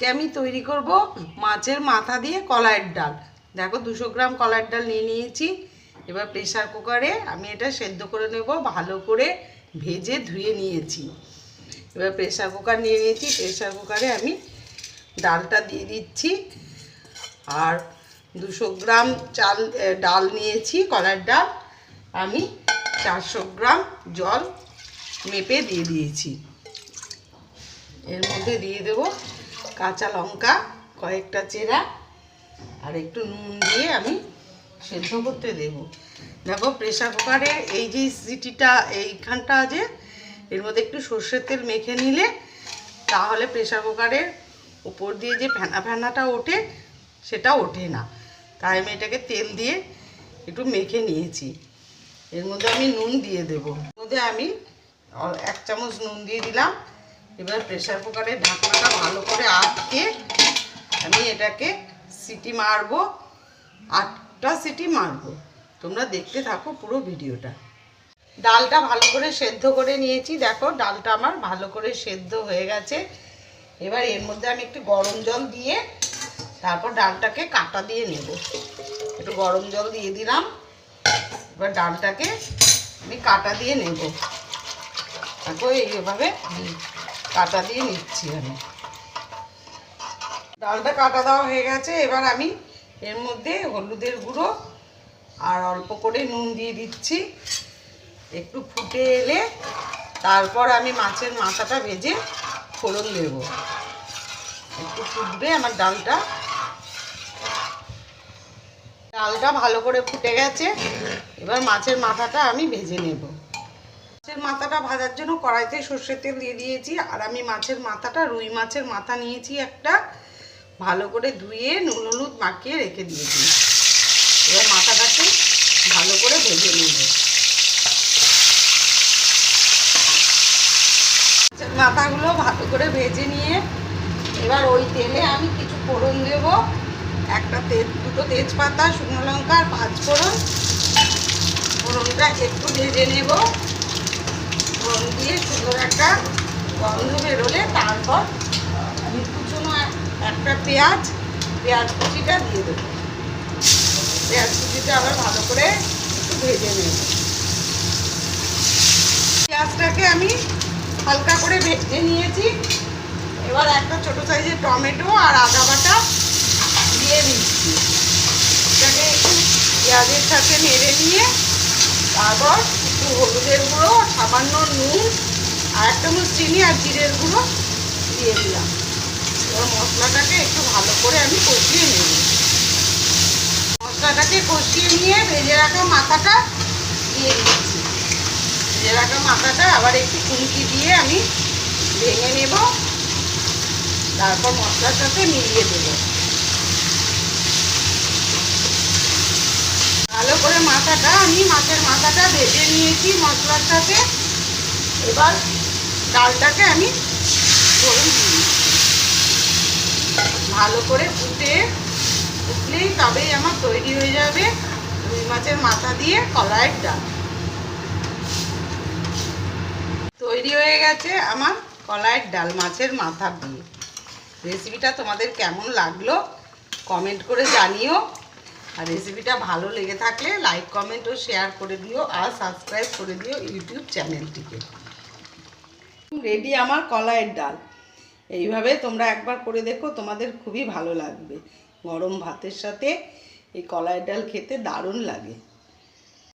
আজকে আমি তৈরি করব মাছের মাথা দিয়ে কলাইয়ের ডাল। দেখো দুশো গ্রাম কলাইয়ের ডাল নিয়ে নিয়েছি। এবার প্রেসার কুকারে আমি এটা সেদ্ধ করে নেব, ভালো করে ভেজে ধুয়ে নিয়েছি। এবার প্রেসার কুকার নিয়ে নিয়েছি, প্রেসার কুকারে আমি ডালটা দিয়ে দিচ্ছি। আর দুশো গ্রাম চাল ডাল নিয়েছি কলার ডাল। আমি চারশো গ্রাম জল মেপে দিয়ে দিয়েছি। এর মধ্যে দিয়ে দেব কাঁচা লঙ্কা, কয়েকটা চেরা আর একটু নুন দিয়ে আমি সেদ্ধ করতে দেব। দেখো প্রেসার কুকারে এই যে সিটিটা, এইখানটা আছে এর মধ্যে একটু সর্ষের তেল মেখে নিলে তাহলে প্রেসার কুকারের উপর দিয়ে যে ফেনা ফেনাটা ওঠে সেটা ওঠে না। তাই আমি এটাকে তেল দিয়ে একটু মেখে নিয়েছি। এর মধ্যে আমি নুন দিয়ে দেব। এর মধ্যে আমি এক চামচ নুন দিয়ে দিলাম। এবার প্রেসার কুকারের ঢাকনাটা ভালো করে আটকে আমি এটাকে সিটি মারবো, আটটা সিটি মারবো। তোমরা দেখতে থাকো পুরো ভিডিওটা। ডালটা ভালো করে সেদ্ধ করে নিয়েছি। দেখো, ডালটা আমার ভালো করে সেদ্ধ হয়ে গেছে। এবার এর মধ্যে আমি একটু গরম জল দিয়ে তারপর ডালটাকে কাটা দিয়ে নেব। একটু গরম জল দিয়ে দিলাম। এবার ডালটাকে আমি কাটা দিয়ে নেব। দেখো, এইভাবে কাটা দিয়ে নিচ্ছি আমি। ডালটা কাটা দেওয়া হয়ে গেছে, এবার আমি এর মধ্যে হলুদের গুঁড়ো আর অল্প করে নুন দিয়ে দিচ্ছি। একটু ফুটে এলে তারপর আমি মাছের মাথাটা ভেজে ফোড়ন দেব। একটু ফুটবে আমার ডালটা। ডালটা ভালো করে ফুটে গেছে, এবার মাছের মাথাটা আমি ভেজে নেব। মাছের মাথাটা ভাজার জন্য কড়াইতে সর্ষের তেল দিয়ে দিয়েছি। আর আমি মাছের মাথাটা, রুই মাছের মাথা নিয়েছি একটা। ভালো করে ধুয়ে নুন হলুদ মাখিয়ে রেখে দিয়েছি। এবার মাথাটাকে ভালো করে ভেজে নেব। মাথাগুলো ভালো করে ভেজে নিয়ে এবার ওই তেলে আমি কিছু ফোড়ন দেব। একটা তেজ দুটো তেজপাতা, শুকনো লঙ্কা আর পাঁচ ফোড়ন ফোড়নটা একটু ভেজে নেব। ফোড়ন দিয়ে সুন্দর একটা গন্ধ বেরোলে তারপর আমি কুচনো এক- একটা পেঁয়াজ পেঁয়াজ কুচিটা দিয়ে দেবো। পেঁয়াজ কুচিটা আবার ভালো করে একটু ভেজে নেব। পেঁয়াজটাকে আমি হালকা করে ভেজে নিয়েছি। এবার একটা ছোট সাইজের টমেটো আর আদা বাটা দিয়ে দিচ্ছি। এটাকে একটু পেঁয়াজের সাথে নেড়ে নিয়ে তারপর একটু হলুদের গুঁড়ো, সামান্য নুন আর এক চামচ চিনি আর জিরের গুঁড়ো দিয়ে দিলাম। এবার মশলাটাকে একটু ভালো করে আমি কষিয়ে নেব। মশলাটাকে কষিয়ে নিয়ে ভেজে রাখা মাথাটা দিয়ে দিচ্ছি। ভেজে রাখা মাথাটা আবার একটু কুমকি দিয়ে আমি ভেঙে নেব। তারপর মশলার সাথে মিলিয়ে দেবো ভালো করে মাথাটা, আমি মাছের মাথাটা ভেজে নিয়েছি মশলার সাথে। এবার ডালটাকে আমি দিয়ে ভালো করে ফুটে ফুটলেই তবেই আমার তৈরি হয়ে যাবে রুই মাছের মাথা দিয়ে কলাইয়ের ডাল। তৈরি হয়ে গেছে আমার কলাইয়ের ডাল মাছের মাথা দিয়ে। রেসিপিটা তোমাদের কেমন লাগল, কমেন্ট করে জানিও। আর রেসিপিটা ভালো লেগে থাকলে লাইক কমেন্ট ও শেয়ার করে দিও আর সাবস্ক্রাইব করে দিও ইউটিউব চ্যানেলটিকে রেডি আমার কলাইয়ের ডাল। এইভাবে তোমরা একবার করে দেখো, তোমাদের খুবই ভালো লাগবে। গরম ভাতের সাথে এই কলাইয়ের ডাল খেতে দারুণ লাগে।